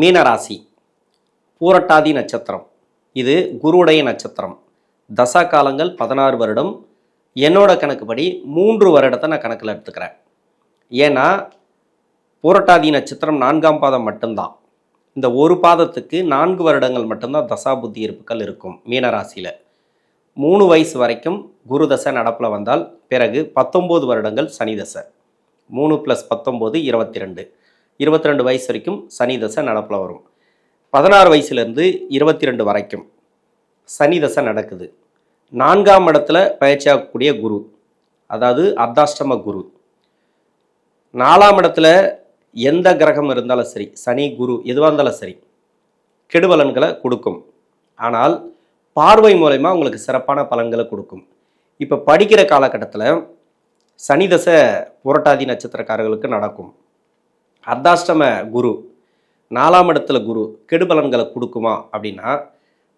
மீனராசி. பூரட்டாதி நட்சத்திரம். இது குருவுடைய நட்சத்திரம். தசா காலங்கள் பதினாறு வருடம். என்னோட கணக்குப்படி மூன்று வருடத்தை நான் கணக்கில் எடுத்துக்கிறேன். ஏன்னா பூரட்டாதி நட்சத்திரம் நான்காம் பாதம் மட்டும்தான். இந்த ஒரு பாதத்துக்கு நான்கு வருடங்கள் மட்டும்தான் தசா புத்தி இருப்புகள் இருக்கும் மீனராசியில். மூணு வயசு வரைக்கும் குரு தசை நடப்பில் வந்தால் பிறகு பத்தொம்போது வருடங்கள் சனி தசை. மூணு ப்ளஸ் பத்தொம்போது இருபத்தி ரெண்டு. இருபத்தி ரெண்டு வயசு வரைக்கும் சனி தசை நடப்பில் வரும். பதினாறு வயசுலேருந்து இருபத்தி ரெண்டு வரைக்கும் சனி தசை நடக்குது. நான்காம் இடத்துல பயிற்சியாகக்கூடிய குரு அதாவது அர்த்தாஷ்டம குரு. நாலாம் இடத்துல எந்த கிரகம் இருந்தாலும் சரி சனி குரு எதுவாக இருந்தாலும் சரி கெடுபலன்களை கொடுக்கும். ஆனால் பார்வை மூலயமா உங்களுக்கு சிறப்பான பலன்களை கொடுக்கும். இப்போ படிக்கிற காலகட்டத்தில் சனி தசை புரட்டாதி நட்சத்திரக்காரர்களுக்கு நடக்கும். அர்த்தாஷ்டம குரு நாலாம் இடத்துல குரு கெடுபலன்களை கொடுக்குமா அப்படின்னா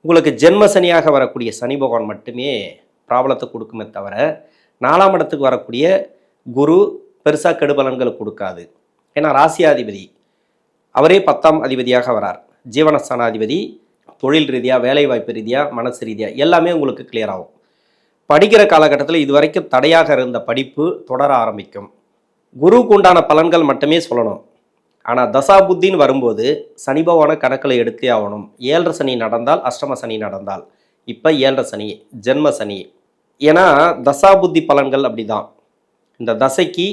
உங்களுக்கு ஜென்ம சனியாக வரக்கூடிய சனி பகவான் மட்டுமே ப்ராப்ளத்தை கொடுக்குமே தவிர நாலாம் இடத்துக்கு வரக்கூடிய குரு பெருசாக கெடுபலன்களை கொடுக்காது. ஏன்னா ராசியாதிபதி அவரே பத்தாம் அதிபதியாக வரார். ஜீவனஸ்தானாதிபதி தொழில் ரீதியாக வேலைவாய்ப்பு ரீதியாக மனசு ரீதியாக எல்லாமே உங்களுக்கு கிளியர் ஆகும். படிக்கிற காலகட்டத்தில் இது வரைக்கும் தடையாக இருந்த படிப்பு தொடர ஆரம்பிக்கும். குருவுக்கு உண்டான பலன்கள் மட்டுமே சொல்லணும். ஆனால் தசா புத்தின்னு வரும்போது சனி பகவானை கணக்கில் எடுத்தே ஆகணும். ஏழரை சனி நடந்தால் அஷ்டம சனி நடந்தால். இப்போ ஏழரை சனி ஜென்ம சனி. ஏன்னா தசா புத்தி பலன்கள் அப்படிதான். இந்த தசைக்கு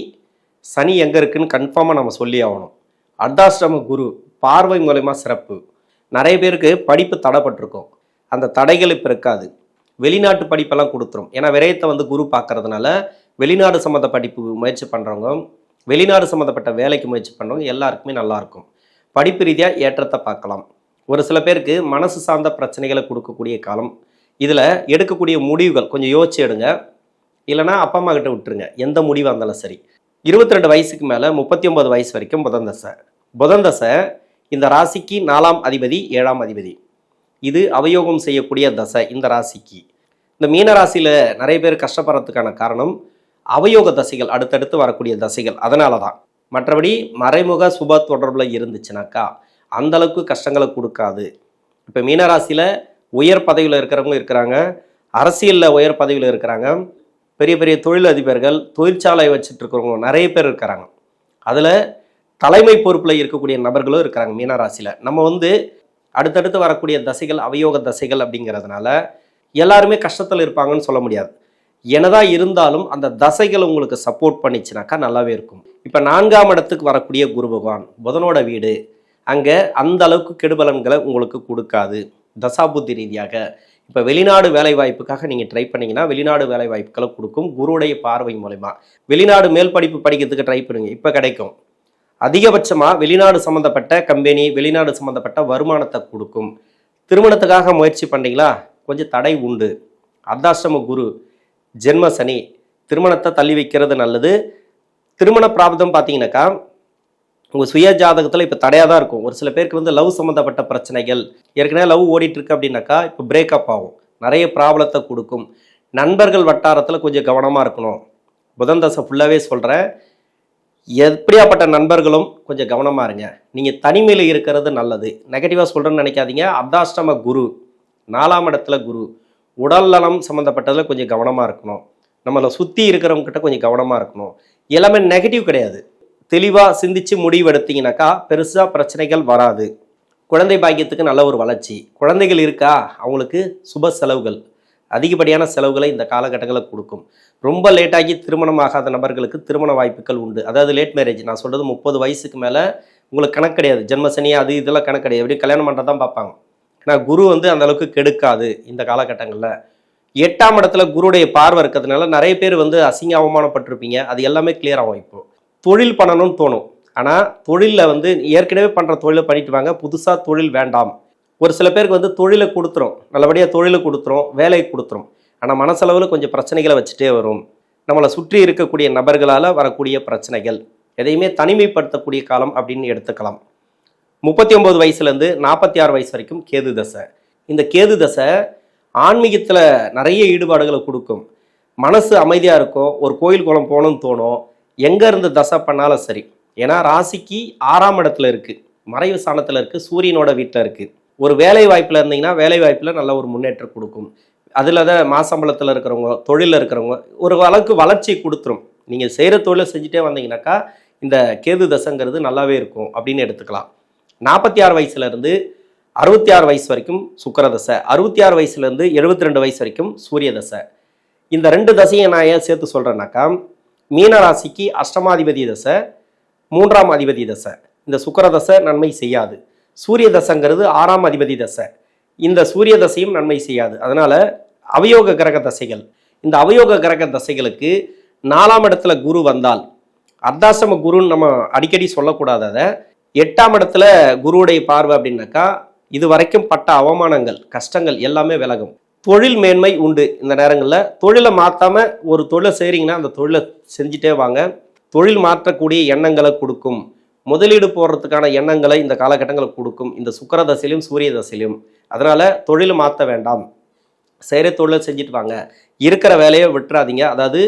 சனி எங்கே இருக்குன்னு கன்ஃபார்மாக நம்ம சொல்லி ஆகணும். அர்த்தாஷ்டம குரு பார்வை மூலயமா சிறப்பு. நிறைய பேருக்கு படிப்பு தடைப்பட்டிருக்கும். அந்த தடைகள் இப்போ இருக்காது. வெளிநாட்டு படிப்பெல்லாம் கொடுத்துரும். ஏன்னா விரயத்தை வந்து குரு பார்க்கறதுனால வெளிநாடு சம்மந்த படிப்பு முயற்சி பண்ணுறவங்க வெளிநாடு சம்மந்தப்பட்ட வேலைக்கு முயற்சி பண்ணுறவங்க எல்லாருக்குமே நல்லாயிருக்கும். படிப்பு ரீதியாக ஏற்றத்தை பார்க்கலாம். ஒரு சில பேருக்கு மனசு சார்ந்த பிரச்சனைகளை கொடுக்கக்கூடிய காலம். இதில் எடுக்கக்கூடிய முடிவுகள் கொஞ்சம் யோசிச்சு எடுங்க. இல்லைன்னா அப்பா அம்மா கிட்ட விட்டுருங்க. எந்த முடிவாக இருந்தாலும் சரி. இருபத்தி ரெண்டு வயசுக்கு மேலே முப்பத்தி ஒன்பது வயசு வரைக்கும் புதன் தசை. புதன் தசை இந்த ராசிக்கு நாலாம் அதிபதி ஏழாம் அதிபதி. இது அவயோகம் செய்யக்கூடிய தசை இந்த ராசிக்கு. இந்த மீன ராசியில் நிறைய பேர் கஷ்டப்படுறதுக்கான காரணம் அவயோக தசைகள் அடுத்தடுத்து வரக்கூடிய தசைகள் அதனால தான் மற்றபடி மறைமுக சுப தொடர்பில் இருந்துச்சுனாக்கா அந்த அளவுக்கு கஷ்டங்களை கொடுக்காது. இப்போ மீனராசியில் உயர் பதவியில் இருக்கிறவங்க இருக்கிறாங்க. அரசியலில் உயர் பதவியில் இருக்கிறாங்க. பெரிய பெரிய தொழிலதிபர்கள் தொழிற்சாலை வச்சுட்டு இருக்கிறவங்க நிறைய பேர் இருக்கிறாங்க. அதில் தலைமை பொறுப்பில் இருக்கக்கூடிய நபர்களும் இருக்கிறாங்க மீனராசியில். நம்ம வந்து அடுத்தடுத்து வரக்கூடிய தசைகள் அவயோக தசைகள் அப்படிங்கிறதுனால எல்லாருமே கஷ்டத்தில் இருப்பாங்கன்னு சொல்ல முடியாது. என்னதான் இருந்தாலும் அந்த தசைகள் உங்களுக்கு சப்போர்ட் பண்ணிச்சுனாக்கா நல்லாவே இருக்கும். இப்போ நான்காம் இடத்துக்கு வரக்கூடிய குரு பகவான் புதனோட வீடு அங்கே அந்த அளவுக்கு கெடுபலன்களை உங்களுக்கு கொடுக்காது. தசாபுத்தி ரீதியாக. இப்போ வெளிநாடு வேலை வாய்ப்புக்காக நீங்கள் ட்ரை பண்ணிங்கன்னா வெளிநாடு வேலை வாய்ப்புகளை கொடுக்கும் குருவுடைய பார்வை மூலயமா வெளிநாடு மேல் படிப்பு படிக்கிறதுக்கு ட்ரை பண்ணுங்க இப்போ கிடைக்கும். அதிகபட்சமாக வெளிநாடு சம்மந்தப்பட்ட கம்பெனி வெளிநாடு சம்மந்தப்பட்ட வருமானத்தை கொடுக்கும். திருமணத்துக்காக முயற்சி பண்ணீங்களா கொஞ்சம் தடை உண்டு. அர்த்தாசிரம குரு ஜென்ம சனி. திருமணத்தை தள்ளி வைக்கிறது நல்லது. திருமண பிராப்தம் பார்த்தீங்கன்னாக்கா உங்கள் சுய ஜாதகத்தில் இப்போ தடையாக தான் இருக்கும். ஒரு சில பேருக்கு வந்து லவ் சம்மந்தப்பட்ட பிரச்சனைகள். ஏற்கனவே லவ் ஓடிட்டு இருக்கு அப்படின்னாக்கா இப்போ பிரேக்கப் ஆகும். நிறைய ப்ராப்ளத்தை கொடுக்கும். நண்பர்கள் வட்டாரத்தில் கொஞ்சம் கவனமாக இருக்கணும். புதன் தசை ஃபுல்லாகவே சொல்கிறேன் எப்படியாப்பட்ட நண்பர்களும் கொஞ்சம் கவனமாக இருங்க. நீங்கள் தனிமையில் இருக்கிறது நல்லது. நெகட்டிவாக சொல்கிறேன்னு நினைக்காதீங்க. அர்த்தாஷ்டம குரு. நாலாம் இடத்துல குரு. உடல் நலம் சம்மந்தப்பட்டதில் கொஞ்சம் கவனமாக இருக்கணும். நம்மளை சுற்றி இருக்கிறவங்க கிட்ட கொஞ்சம் கவனமாக இருக்கணும். எல்லாமே நெகட்டிவ் கிடையாது. தெளிவாக சிந்தித்து முடிவெடுத்தீங்கன்னாக்கா பெருசாக பிரச்சனைகள் வராது. குழந்தை பாக்கியத்துக்கு நல்ல ஒரு வளர்ச்சி. குழந்தைகள் இருக்கா? அவங்களுக்கு சுப செலவுகள். அதிகப்படியான செலவுகளை இந்த காலகட்டங்களில் கொடுக்கும். ரொம்ப லேட்டாகி திருமணம் ஆகாத நபர்களுக்கு திருமண வாய்ப்புகள் உண்டு. அதாவது லேட் மேரேஜ் நான் சொல்கிறது முப்பது வயசுக்கு மேலே உங்களுக்கு கணக்கு கிடையாது. ஜென்மசனி அது இதெல்லாம் கணக்கு கிடையாது. எப்படி கல்யாணம் பண்ணுறது தான் பார்ப்பாங்க. ஏன்னா குரு வந்து அந்த அளவுக்கு கெடுக்காது இந்த காலகட்டங்களில். எட்டாம் இடத்துல குருடைய பார்வை இருக்கிறதுனால நிறைய பேர் வந்து அசிங்க அவமானப்பட்டிருப்பீங்க அது எல்லாமே கிளியர் ஆகும் இப்போ. தொழில் பண்ணணும்னு தோணும். ஆனால் தொழிலில் வந்து ஏற்கனவே பண்ணுற தொழிலை பண்ணிட்டு வாங்க. புதுசாக தொழில் வேண்டாம். ஒரு சில பேருக்கு வந்து தொழிலை கொடுத்துரும். நல்லபடியாக தொழிலை கொடுத்துரும். வேலையை கொடுத்துரும். ஆனால் மனசளவில் கொஞ்சம் பிரச்சனைகளை வச்சுட்டே வரும். நம்மளை சுற்றி இருக்கக்கூடிய நபர்களால் வரக்கூடிய பிரச்சனைகள். எதையுமே தனிமைப்படுத்தக்கூடிய காலம் அப்படின்னு எடுத்துக்கலாம். முப்பத்தி ஒம்பது வயசுலேருந்து நாற்பத்தி ஆறு வயசு வரைக்கும் கேது தசை. இந்த கேது தசை ஆன்மீகத்தில் நிறைய ஈடுபாடுகளை கொடுக்கும். மனசு அமைதியாக இருக்கும் ஒரு கோயில் குளம் போகணும்னு தோணும் எங்கே இருந்து தசை பண்ணாலும் சரி. ஏன்னா ராசிக்கு ஆறாம் இடத்துல இருக்குது மறைவு ஸ்தானத்தில் இருக்குது சூரியனோட வீட்டில் இருக்குது ஒரு வேலை வாய்ப்பில் இருந்தீங்கன்னா வேலை வாய்ப்பில் நல்ல ஒரு முன்னேற்றம் கொடுக்கும். அதில் தான் மாசம்பளத்தில் இருக்கிறவங்க தொழிலில் இருக்கிறவங்க ஒரு அளவுக்கு வளர்ச்சி கொடுத்துரும். நீங்கள் செய்கிற தொழிலை செஞ்சுட்டே வந்தீங்கன்னாக்கா இந்த கேது தசைங்கிறது நல்லாவே இருக்கும் அப்படின்னு எடுத்துக்கலாம். நாற்பத்தி ஆறு வயசுலேருந்து அறுபத்தி ஆறு வயசு வரைக்கும் சுக்கரதசை அறுபத்தி ஆறு வயசுலேருந்து எழுபத்தி ரெண்டு வயசு வரைக்கும் சூரிய தசை இந்த ரெண்டு தசையை நான் ஏன் சேர்த்து சொல்கிறேன்னாக்கா மீன ராசிக்கு அஷ்டமாதிபதி தசை மூன்றாம் அதிபதி தசை. இந்த சுக்கரதசை நன்மை செய்யாது. சூரிய தசைங்கிறது ஆறாம் அதிபதி தசை. இந்த சூரிய தசையும் நன்மை செய்யாது. அதனால் அவயோக கிரக தசைகள். இந்த அவயோக கிரக தசைகளுக்கு நாலாம் இடத்துல குரு வந்தால் அர்த்தாசிரம குருன்னு நம்ம அடிக்கடி சொல்லக்கூடாததை எட்டாம் இடத்துல குருவுடைய பார்வை அப்படின்னாக்கா இது வரைக்கும் பட்ட அவமானங்கள் கஷ்டங்கள் எல்லாமே விலகும். தொழில் மேன்மை உண்டு இந்த நேரங்களில். தொழிலை மாற்றாம ஒரு தொழிலை செய்கிறீங்கன்னா அந்த தொழிலை செஞ்சுட்டே வாங்க. தொழில் மாற்றக்கூடிய எண்ணங்களை கொடுக்கும். முதலீடு போடுறதுக்கான எண்ணங்களை இந்த காலகட்டங்களை கொடுக்கும். இந்த சுக்கர தசையிலும் சூரிய தசையிலும். அதனால் தொழில் மாற்ற வேண்டாம். செய்கிற தொழிலை செஞ்சுட்டு வாங்க. இருக்கிற வேலையை விட்டுறாதீங்க. அதாவது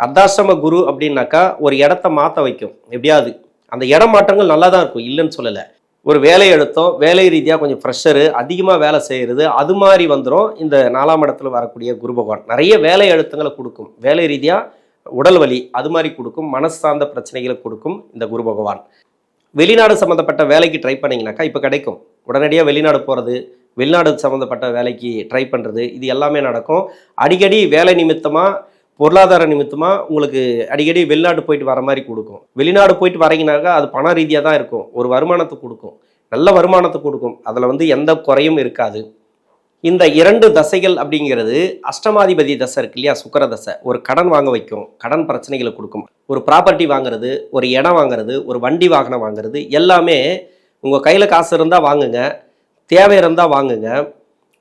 அர்த்தாசிரம குரு அப்படின்னாக்கா ஒரு இடத்த மாற்ற வைக்கும். எப்படியாவது அந்த இடம் மாற்றங்கள் நல்லா தான் இருக்கும் இல்லைன்னு சொல்லலை. ஒரு வேலை எடுத்தோம் வேலை ரீதியாக கொஞ்சம் ஃப்ரெஷரு அதிகமாக வேலை செய்கிறது அது மாதிரி வந்துடும் இந்த நாலாம் இடத்துல வரக்கூடிய குரு பகவான். நிறைய வேலை அழுத்தங்களை கொடுக்கும். வேலை ரீதியாக உடல் வலி அது மாதிரி கொடுக்கும். மனசு சார்ந்த பிரச்சனைகளை கொடுக்கும் இந்த குரு பகவான். வெளிநாடு சம்மந்தப்பட்ட வேலைக்கு ட்ரை பண்ணிங்கனாக்கா இப்போ கிடைக்கும். உடனடியாக வெளிநாடு போகிறது வெளிநாடு சம்மந்தப்பட்ட வேலைக்கு ட்ரை பண்ணுறது இது எல்லாமே நடக்கும். அடிக்கடி வேலை நிமித்தமாக பொருளாதார நிமித்தமாக உங்களுக்கு அடிக்கடி வெளிநாடு போயிட்டு வர மாதிரி கொடுக்கும். வெளிநாடு போயிட்டு வரீங்கனாக்கா அது பண ரீதியாக தான் இருக்கும். ஒரு வருமானத்தை கொடுக்கும். நல்ல வருமானத்தை கொடுக்கும். அதில் வந்து எந்த குறையும் இருக்காது. இந்த இரண்டு தசைகள் அப்படிங்கிறது அஷ்டமாதிபதி தசை இருக்கு இல்லையா? சுக்கர தசை. ஒரு கடன் வாங்க வைக்கும். கடன் பிரச்சனைகளை கொடுக்கும். ஒரு ப்ராப்பர்ட்டி வாங்குறது ஒரு இடம் வாங்குறது ஒரு வண்டி வாகனம் வாங்குறது எல்லாமே உங்கள் கையில் காசு இருந்தால் வாங்குங்க. தேவை இருந்தால் வாங்குங்க.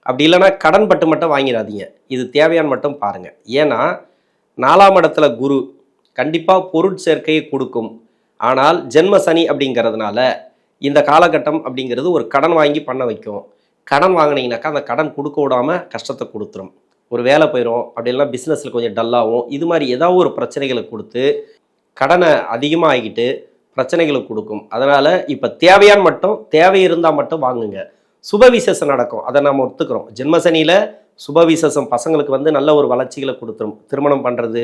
அப்படி இல்லைன்னா கடன் பட்டு மட்டும் வாங்கிடாதீங்க. இது தேவையான்னு மட்டும் பாருங்கள் ஏன்னா நாலாம் இடத்துல குரு கண்டிப்பாக பொருட்சேர்க்கையை கொடுக்கும். ஆனால் ஜென்ம சனி அப்படிங்கிறதுனால இந்த காலகட்டம் அப்படிங்கிறது ஒரு கடன் வாங்கி பண்ண வைக்கும். கடன் வாங்கினீங்கனாக்கா அந்த கடன் கொடுக்க விடாமல் கஷ்டத்தை கொடுத்துரும். ஒரு வேலை போயிடும் அப்படி இல்லைன்னா பிஸ்னஸில் கொஞ்சம் டல்லாகும் இது மாதிரி ஏதாவது ஒரு பிரச்சனைகளை கொடுத்து கடனை அதிகமாக ஆகிட்டு பிரச்சனைகளை கொடுக்கும். அதனால் இப்போ தேவையான்னு மட்டும் தேவை இருந்தால் மட்டும் வாங்குங்க. சுப விசேஷம் நடக்கும். அதை நம்ம ஒத்துக்கிறோம். ஜென்மசனியில் சுப விசேஷம் பசங்களுக்கு வந்து நல்ல ஒரு வளர்ச்சிகளை கொடுத்துரும். திருமணம் பண்ணுறது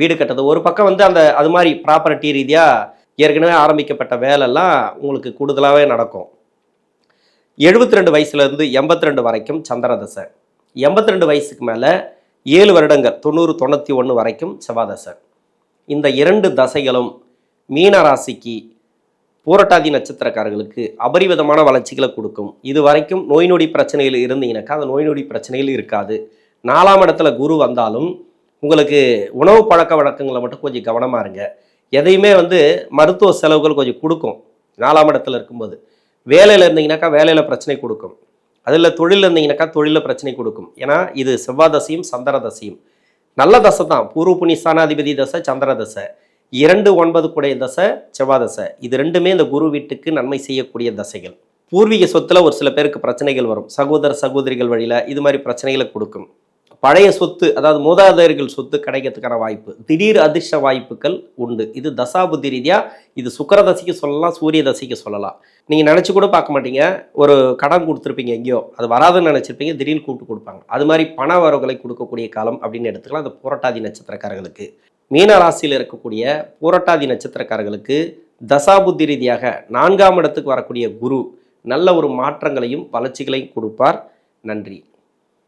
வீடு கட்டுறது. ஒரு பக்கம் வந்து அந்த அது மாதிரி ப்ராப்பர்ட்டி ரீதியாக ஏற்கனவே ஆரம்பிக்கப்பட்ட வேலைலாம் உங்களுக்கு கூடுதலாகவே நடக்கும். எழுபத்தி ரெண்டு வயசுலேருந்து எண்பத்தி ரெண்டு வரைக்கும் சந்திரதசை. எண்பத்தி ரெண்டு வயசுக்கு மேலே ஏழு வருடங்கள் தொண்ணூறு தொண்ணூற்றி ஒன்று வரைக்கும் செவ்வாதசை. இந்த இரண்டு தசைகளும் மீனராசிக்கு பூரட்டாதி நட்சத்திரக்காரர்களுக்கு அபரிவிதமான வளர்ச்சிகளை கொடுக்கும். இது வரைக்கும் நோய் நொடி பிரச்சனையில் இருந்தீங்கன்னாக்கா அந்த நோய் நொடி பிரச்சனையில் இருக்காது. நாலாம் இடத்துல குரு வந்தாலும் உங்களுக்கு உணவு பழக்க வழக்கங்களை மட்டும் கொஞ்சம் கவனமாக இருங்க. எதையுமே வந்து மருத்துவ செலவுகள் கொஞ்சம் கொடுக்கும். நாலாம் இடத்துல இருக்கும்போது. வேலையில் இருந்தீங்கன்னாக்கா வேலையில் பிரச்சனை கொடுக்கும். அதில் தொழில் இருந்தீங்கன்னாக்கா தொழிலில் பிரச்சனை கொடுக்கும். ஏன்னா இது செவ்வாய் தசையும் சந்திர தசையும். நல்ல தசை தான். பூர்வ புனிஸ்தானாதிபதி தசை சந்திர தசை. இரண்டு ஒன்பது கூடிய தசை செவ்வாய் தசை இது ரெண்டுமே இந்த குரு வீட்டுக்கு நன்மை செய்யக்கூடிய தசைகள். பூர்வீக சொத்துல ஒரு சில பேருக்கு பிரச்சனைகள் வரும். சகோதர சகோதரிகள் வழியில் இது மாதிரி பிரச்சனைகளை கொடுக்கும். பழைய சொத்து அதாவது மூதாதையர்கள் சொத்து கிடைக்கிறதுக்கான வாய்ப்பு. திடீர் அதிர்ஷ்ட வாய்ப்புகள் உண்டு. இது தசாபுத்தி ரீதியாக இது சுக்கர தசைக்கு சொல்லலாம் சூரிய தசைக்கு சொல்லலாம். நீங்கள் நினச்சி கூட பார்க்க மாட்டீங்க. ஒரு கடன் கொடுத்துருப்பீங்க எங்கேயோ. அது வராதுன்னு நினச்சிருப்பீங்க. திடீர்னு கூப்பிட்டு கொடுப்பாங்க. அது மாதிரி பண வரவுகளை கொடுக்கக்கூடிய காலம் அப்படின்னு எடுத்துக்கலாம். அந்த புரட்டாதி நட்சத்திரக்காரர்களுக்கு. மீனராசியில் இருக்கக்கூடிய பூரட்டாதி நட்சத்திரக்காரர்களுக்கு தசாபுத்தி ரீதியாக நான்காம் இடத்துக்கு வரக்கூடிய குரு நல்ல ஒரு மாற்றங்களையும் வளர்ச்சிகளையும் கொடுப்பார். நன்றி.